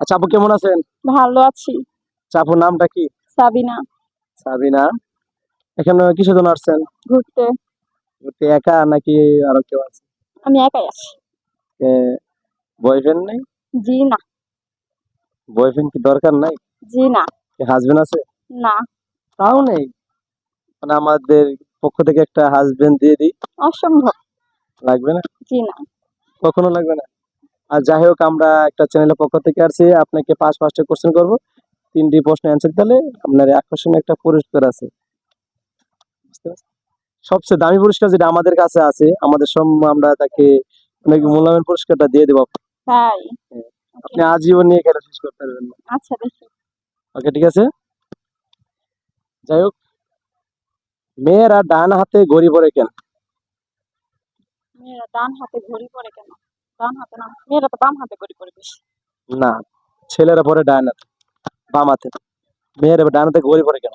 আচ্ছা আপু কেমন আছেন? ভালো আছি। আচ্ছা আপুর নামটা কি? সাবিনা। সাবিনা। এখানে কিসের জন্য আসছেন? ঘুরতে। ঘুরতে একা নাকি আরও কেউ আছে? আমি একাই আছি। বয়ফ্রেন্ড নেই? জি না। বয়ফ্রেন্ড কি দরকার নাই? জি না। হাজবেন্ড আছে? না। তাও নেই? মানে আমাদের পক্ষ থেকে একটা হাজবেন্ড দিয়ে দিই। অসম্ভব। লাগবে না? জি না। কখনো লাগবে না? আর যাই হোক আমরা একটা চ্যানেলের পক্ষ থেকে আসছি। আপনাকে পাঁচ পাঁচটা কোশ্চেন করব। তিনটি প্রশ্ন অ্যান্সার দিলে আপনার আকর্ষণীয় একটা পুরস্কার আছে। সবচেয়ে দামি পুরস্কার যেটা আমাদের কাছে আছে আমাদের সব আমরা তাকে অনেক মূল্যবান পুরস্কারটা দিয়ে দেবো। তাই? আপনি আজীবন নিয়ে খেলা শেষ করতে পারবেন। না আচ্ছা দেখি। ওকে ঠিক আছে? যাই হোক মেয়েরা ডান হাতে ঘড়ি পরে কেন? মেয়েরা ডান হাতে ঘড়ি পরে কেন? ডান হাতে না মেয়েরা তো বাম হাতে ঘড়ি পরে বেশি না ছেলেরা পরে ডান হাতে বাম হাতে। মেয়েরা ডান হাতে ঘড়ি পরে কেন?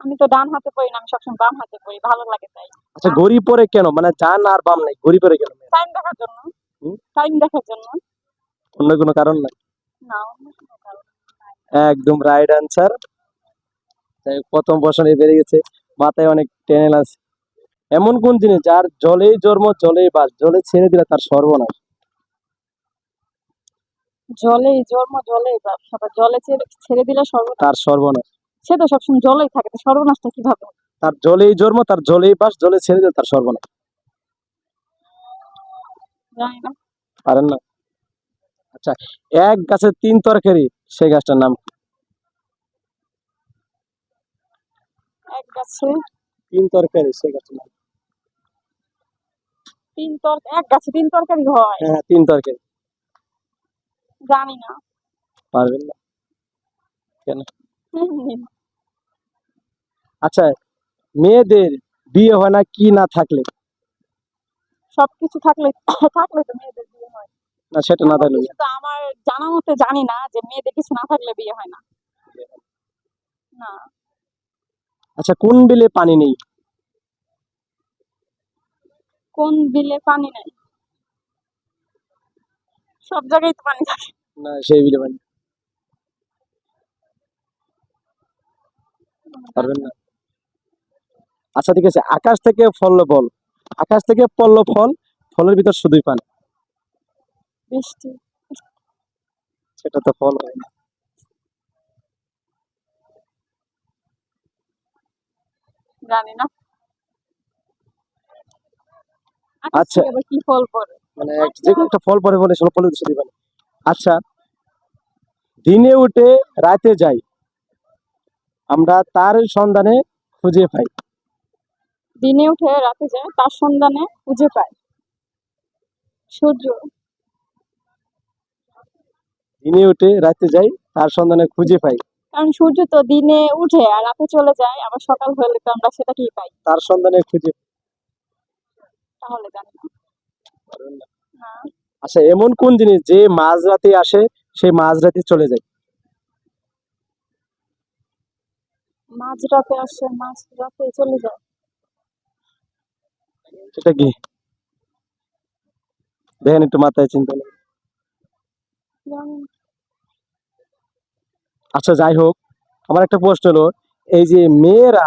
আমি তো ডান হাতে পরি না আমি সবসময় বাম হাতে পরি ভালো লাগে তাই। আচ্ছা ঘড়ি পরে কেন? মানে ডান আর বাম নাই ঘড়ি পরে কেন? টাইম দেখার জন্য। টাইম দেখার জন্য। অন্য কোনো কারণ নাই? না। একদম রাইট আনসার প্রথম বছরে বেড়ে গেছে। মাথায় অনেক টেনেল আছে। এমন কোন জিনিস যার জলেই জন্ম জলেই বাস জলে ছেড়ে দিলে তার সর্বনাশ? জলেই জন্ম জলেই বাপ জলে ছেড়ে ছেড়ে দিলে সর্বনাশ। তার সর্বনাশ। সে তো সবসময় জলেই থাকে তো সর্বনাশটা কীভাবে? তার জলেই জন্ম তার জলেই বাস জলে ছেড়ে দিলে তার সর্বনাশ। জানি না। পারেন না? আচ্ছা এক গাছে তিন তরকারি সেই গাছটার নাম এক গাছে তিন তরকারি সেই গাছটার নাম তিন তর এক গাছে তিন তরকারি হয়। হ্যাঁ তিন তরকারি। জানি না? পারবেন না আচ্ছা মেয়েদের বিয়ে হয় না কি না থাকলে? সবকিছু থাকলে থাকলে তো মেয়েদের বিয়ে হয়। না সেটা না থাকলে। তো আমার জানা মতে জানি না যে মেয়েদের কিছু না থাকলে বিয়ে হয় না। না। আচ্ছা কোন বিলে পানি নেই? কোন বিলে পানি নাই? সব জায়গায় তো পানি থাকে। না সেই বিলে পানি পারবেন না? আচ্ছা ঠিক আছে। আকাশ থেকে ফল ফল। আকাশ থেকে পড়ল ফল ফলের ভিতর শুধুই পানি। বৃষ্টি। সেটা তো ফল হয় না। জানি না। আচ্ছা। কি ফল পড়ে? মানে যে কোনো একটা ফল পরে বলে সেটা ভিতর শুধুই আচ্ছা দিনে উঠে রাতে যাই আমরা তার সন্ধানে খুঁজে পাই। দিনে উঠে রাতে যায় তার সন্ধানে খুঁজে পায় সূর্য। দিনে উঠে রাতে যাই তার সন্ধানে খুঁজে পাই। কারণ সূর্য তো দিনে উঠে আর রাতে চলে যায় আবার সকাল হলে তো আমরা সেটাকেই পাই। তার সন্ধানে খুঁজে তাহলে জানি। না। আচ্ছা এমন কোন জিনিস যে মাঝরাতে আসে সেই মাঝরাতে চলে যায়? মাঝরাতে আসে মাঝরাতে চলে যায়। সেটা কি? দেখেন একটু মাথায় চিন্তা। আচ্ছা যাই হোক আমার একটা প্রশ্ন হলো এই যে মেয়েরা